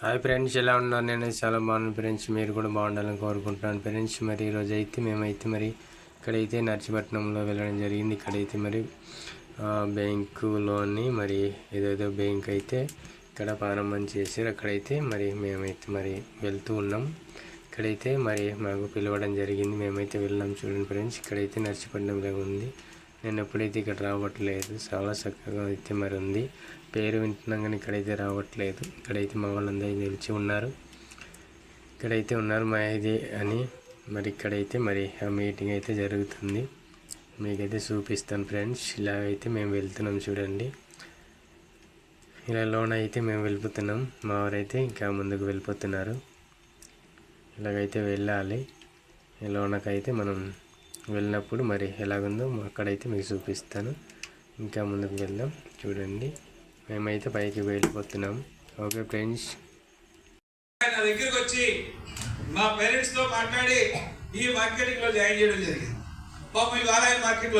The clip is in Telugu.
హాయ్ ఫ్రెండ్స్ ఎలా ఉన్నారు? నేను చాలా బాగున్నాను ఫ్రెండ్స్. మీరు కూడా బాగుండాలని కోరుకుంటున్నాను ఫ్రెండ్స్. మరి ఈరోజు అయితే మేమైతే మరి ఇక్కడైతే నర్సిపట్నంలో వెళ్ళడం జరిగింది. ఇక్కడైతే మరి బ్యాంకులోని మరి ఏదేదో బ్యాంక్ అయితే ఇక్కడ ప్రారంభం చేశారు. అక్కడైతే మరి మేమైతే మరి వెళ్తూ ఉన్నాం. ఇక్కడైతే మరి మాకు పిలవడం జరిగింది. మేమైతే వెళ్ళాం చూడండి ఫ్రెండ్స్. ఇక్కడైతే నర్సిపట్నంలో ఉంది. నేను ఎప్పుడైతే ఇక్కడ రావట్లేదు చాలా చక్కగా అయితే మరి ఉంది. పేరు వింటున్నాం కానీ ఇక్కడైతే రావట్లేదు. ఇక్కడైతే మా వాళ్ళందరూ నిలిచి ఉన్నారు. ఇక్కడైతే ఉన్నారు మా ఇది అని మరి ఇక్కడైతే మరి ఆ మీటింగ్ అయితే జరుగుతుంది. మీకైతే చూపిస్తాను ఫ్రెండ్స్. ఇలాగైతే మేము వెళ్తున్నాం చూడండి. ఇలా లోన్ అయితే మేము వెళ్ళిపోతున్నాం. మా వారైతే ఇంకా ముందుకు వెళ్ళిపోతున్నారు. ఇలాగైతే వెళ్ళాలి. లోనకైతే మనం వెళ్ళినప్పుడు మరి ఎలాగుందో అక్కడైతే మీకు చూపిస్తాను. ఇంకా ముందుకు వెళ్దాం. చూడండి. మేమైతే పైకి వెళ్ళిపోతున్నాం. Okay friends. నా దగ్గరికి వచ్చి మా పేరెంట్స్తో మాట్లాడి ఈ మార్కెటింగ్లో జాయిన్ చేయడం జరిగింది. పాపం ఇవాళ ఆయన మార్కెట్